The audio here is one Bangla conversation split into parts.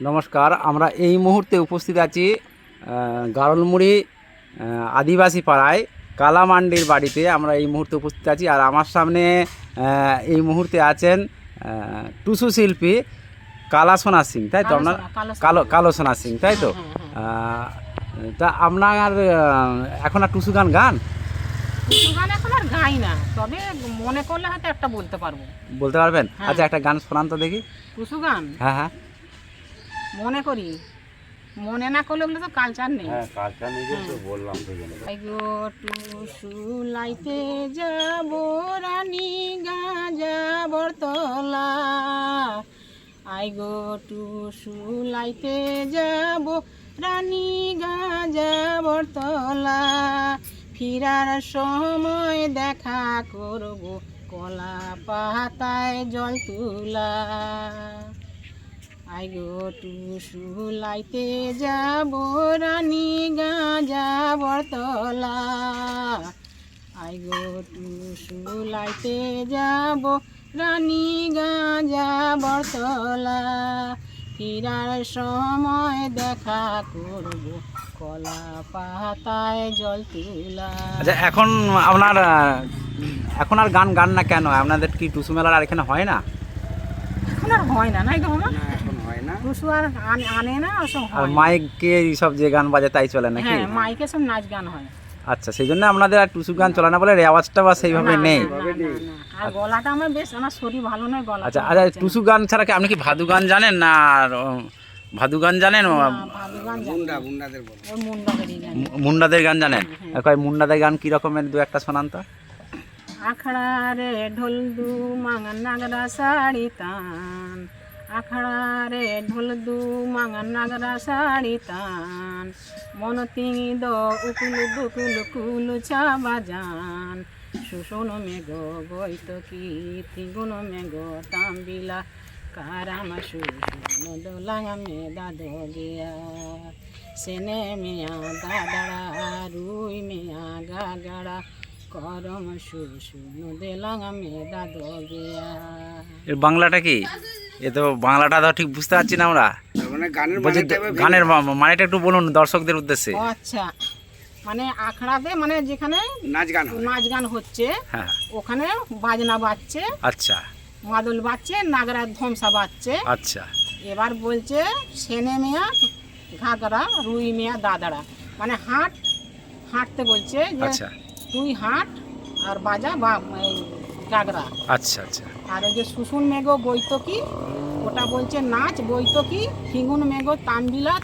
নমস্কার আমরা এই মুহূর্তে উপস্থিত আছি গারলমুড়ি আদিবাসী পাড়ায় কালামান্ডির বাড়িতে আমরা এই মুহূর্তে উপস্থিত আছি আর আমার সামনে এই মুহূর্তে আছেন টুসু শিল্পী কালা সোনা সিং তাই তো? আপনার কালো। কালো সোনা সিং তাই তো? হ্যাঁ, হ্যাঁ, আহ, তা আপনার এখন আর টুসু গান গান? টুসু গান এখন আর গাই না তবে মনে করলে হয়তো একটা বলতে পারব। বলতে পারবেন? হ্যাঁ। আচ্ছা একটা গান শোনান তো দেখি। টুসু গান? হ্যাঁ হ্যাঁ। মনে করি। মনে না করলে ওগুলো তো কালচার নেই। হ্যাঁ কাজটা নিজে তো বললাম তো আই গো টুসু লাইতে যাব রানী গাজা বরতলা আই গো টুসু লাইতে যাব রানী গাজা বরতলা ফিরার সময় দেখা করব কলা পাতায় জল তুলা। আই গো টুসু লাইতে যাব রানী গাঁজা বরতলা আইগো টুসু লাইতে যাব রানী গাঁজা বরতলা ফিরার সময় দেখা করব কলা পাতায় জল তুলা। আচ্ছা এখন আপনার এখন আর গান গান না কেন? আপনাদের কি টুসু মেলার আর এখানে হয় না? এখন আর হয় না নাই গো মামা। টুসু আর আন- আনে না ওসব আর হয় না। মাইকে সব যে গান বাজে তাই চলে নাকি? হ্যাঁ মাইকে সব নাচ গান হয়। আচ্ছা সেই জন্য আপনাদের আর টুসু গান চলে না বলে রেওয়াজটা বা সেইভাবে না, নেই। না, না, না, না। আর গলাটা আমার বেশ আমার শরীর ভালো নয় গলা আচ্ছা আচ্ছা টুসু গান ছাড়া কি আপনি কি ভাদু গান জানেন না আর, উম, ভাদু গান জানেন? ভালো গান জানি। ওই মুন্ডাদেরই গান মু- মুন্ডাদের গান জানেন? কয় মুন্ডাদের গান কি রকমের দু একটা শোনান তো? আখড়া রে ঢোল দু মাঙা নাগরা শাড়ি তান আখড়া রে ঢোল দু মাঙা নাগরা শাড়ি তান। মন তিঙি দ উকুলু দুকুলু কুলু চা বাজান সুশোন মেঘ বৈত কি তিগুন মেঘ তাম্বিলা। কারামা সুশোন দোলাঙা মেদা দগিয়া সেনে মিয়া দাদাড়া, রুই মিয়া গাগাড়া করম দেলাঙা মেদা দগিয়া এর বাংলাটা কি? এ তো বাংলাটা তো ঠিক বুঝতে পারছি না আমরা। মানে গানের বলছি গানের মানেটা একটু বলুন দর্শকদের উদ্দেশ্যে। আচ্ছা মানে আখড়াতে মানে যেখানে নাচ গান নাচ গান হচ্ছে হ্যাঁ। ওখানে বাজনা বাজছে আচ্ছা। মাদল বাজছে নাগরা ধমসা বাজছে। আচ্ছা। এবার বলছে সেনে মেয়া ঘাগরা রুই মেয়া দাদারা। মানে হাট হাঁটতে বলছে যে তুই হাঁট আর বাজা বা গাগরা আচ্ছা আচ্ছা। আর ওই যে শুশুন মেঘ বৈতকি ওটা বলছে নাচ বৈতকি হিঙ্গুন মেঘো তাম্বিলা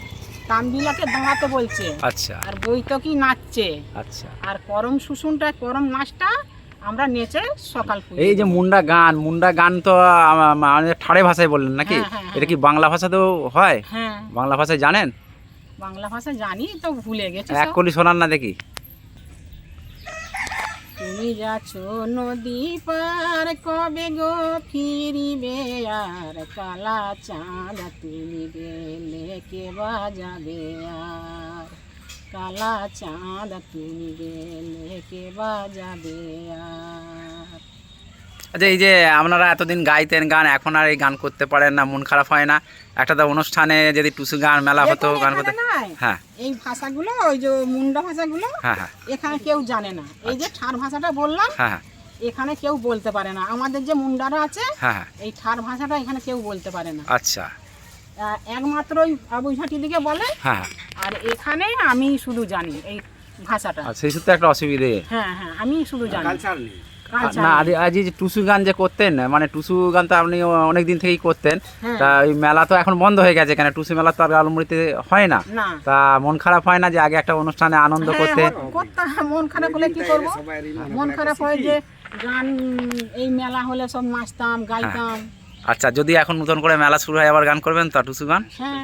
তাম্বিলাকে দাঁড়াতে বলছে। আচ্ছা। আর বৈতকি নাচছে। আচ্ছা। আর করম শুশুনটা করম নাচটা আমরা নেচে সকাল এই যে মুন্ডা গান মুন্ডা গান তো আমাদের ঠাড়ে ভাষায় বললেন নাকি? হ্যাঁ, হ্যাঁ, এটা কি বাংলা ভাষাতেও হয়? হ্যাঁ। বাংলা ভাষায় জানেন? বাংলা ভাষা জানি তো ভুলে গেছি এক কলি শোনান না দেখি। তুমি যাচ্ছ নদী পার, কবে গো ফিরিবে? আর কালা চাঁদ তুমি গেলে কে বাজাবে? আর কালা চাঁদ তুমি গেলে কে বাজাবে? আর আচ্ছা এই যে আপনারা এতদিন গাইতেন গান এখন আর এই গান করতে পারেন না মন খারাপ হয় না। একটা তো অনুষ্ঠানে যদি টুসু গান মেলা হতো গান করতে হ্যাঁ। এই ভাষাগুলো ওই যে মুন্ডা ভাষাগুলো হ্যাঁ হ্যাঁ। এখানে কেউ জানে না। এই যে ঠার ভাষাটা বললাম হ্যাঁ হ্যাঁ। এখানে কেউ বলতে পারে না। আমাদের যে মুন্ডারা আছে হ্যাঁ হ্যাঁ। এই ঠার ভাষাটা এখানে কেউ বলতে পারে না। আচ্ছা। আহ, একমাত্র ওই আবুঝাটি দিকে বলে আর এখানে আমি শুধু জানি এই ভাষাটা। সেই সূত্রে একটা অসুবিধে। হ্যাঁ হ্যাঁ আমি শুধু জানি। কালচার নেই। কালচার না আজ আজ যে টুসু গান যে করতেন মানে টুসু গান তো আপনি অনেক দিন থেকেই করতেন হ্যাঁ। তা ওই মেলা তো এখন বন্ধ হয়ে গেছে কেন? টুসু মেলা তো আর আলমুড়িতে হয় না। তা মন খারাপ হয় না যে আগে একটা অনুষ্ঠানে আনন্দ হ্যাঁ, করতে ও- মন খারাপ হলে কি করব? মন খারাপ হয় যে গান এই মেলা হলে সব নাচতাম গাইতাম। আচ্ছা যদি এখন নতুন করে মেলা শুরু হয় আবার গান করবেন তো টুসু গান? হ্যাঁ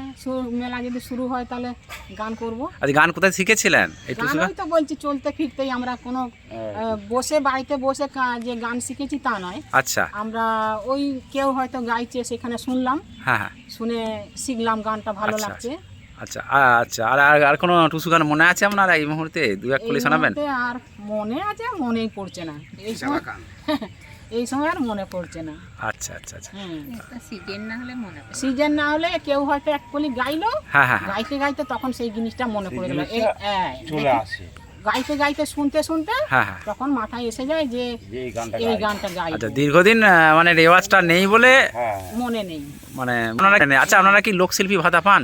মেলা যদি শুরু হয় তাহলে গান করব। আজ গান কোথায় শিখেছিলেন? এই টুসু গান তো বলছি চলতে ফিরতেই আমরা কোনো বসে বাড়িতে বসে যে গান শিখেছি তা নয়। আচ্ছা। আমরা ওই কেউ হয়তো গাইছে সেখানে শুনলাম। হ্যাঁ হ্যাঁ। শুনে শিখলাম গানটা ভালো আচ্ছা, লাগছে। আচ্ছা। আচ্ছা। আর আর- আর কোনো টুসু গান মনে আছে আপনার এই মুহূর্তে? দু এক কলি শোনাবেন? আর মনে আছে মনেই পড়ছে না। এই সময় গান। এই সময় আর মনে পড়ছে না। আচ্ছা আচ্ছা আচ্ছা। হ্যাঁ সিজন না হলে মনে সিজন না হলে কেউ হয়তো এক কলি গাইলো হ্যাঁ হ্যাঁ হ্যাঁ। গাইতে গাইতে তখন সেই জিনিসটা মনে পড়ে গেল। হ্যাঁ, চলে আসে। গাইতে গাইতে শুনতে শুনতে হ্যাঁ হ্যাঁ। তখন মাথায় এসে যায় যে এই গানটা গাই। আচ্ছা দীর্ঘদিন মানে রেওয়াজটা নেই বলে মনে নেই। মানে আপনারা আচ্ছা আপনারা কি লোকশিল্পী ভাতা পান?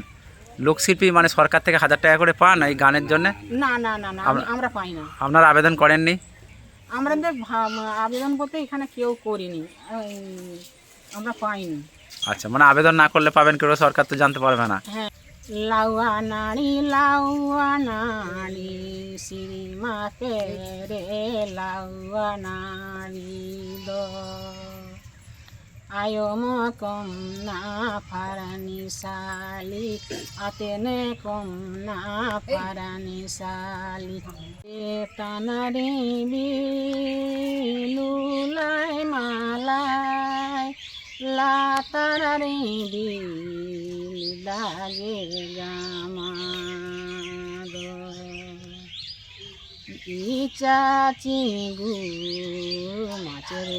লোকশিল্পী মানে সরকার থেকে হাজার টাকা করে পান এই গানের জন্য? না না না না আমরা পাই না। আপনারা আবেদন করেননি? আমাদের ভা- আবেদন করতে এখানে কেউ করিনি। আমরা পাইনি। আচ্ছা মানে আবেদন না করলে পাবেন কেউ সরকার তো জানতে পারবে না। হ্যাঁ। লাউয়া নাড়ি লাউয়া নাড়ি শ্রীমাকে রে লাউয়া নাড়ি দো आयो म कम ना साली अतेने कम ना फारानी साली एउटा नारी बिलुलाई मालाई लातारी बिल दागे गामा। চিঙ্গু মাছের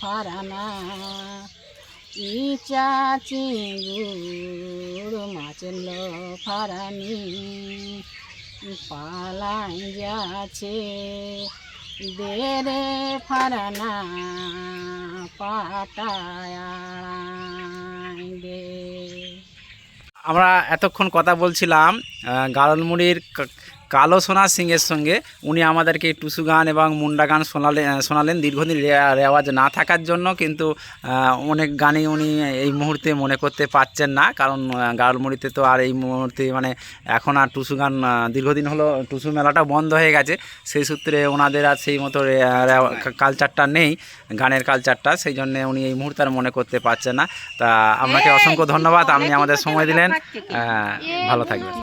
ফারানা। ইচা চিঙ্গুর মাছের ফারানি। পালাই যাচ্ছে দেরে ফারানা পাটায় দে আমরা এতক্ষণ কথা বলছিলাম গারলমুড়ির কালো সোনা সিংয়ের সঙ্গে উনি আমাদেরকে টুসু গান এবং মুন্ডা গান শোনালেন শোনালেন। দীর্ঘদিন রেওয়াজ না থাকার জন্য কিন্তু অনেক গানই উনি এই মুহূর্তে মনে করতে পারছেন না। কারণ আহ, গারলমুড়িতে তো আর এই মুহূর্তে মানে এখন আর টুসু গান দীর্ঘদিন হলো টুসু মেলাটা বন্ধ হয়ে গেছে। সেই সূত্রে ওনাদের আর সেই মতো কালচারটা নেই গানের কালচারটা সেই জন্য উনি এই মুহূর্তে আর মনে করতে পারছেন না। তা আপনাকে অসংখ্য ধন্যবাদ। আপনি আমাদের সময় দিলেন। ভালো থাকবেন।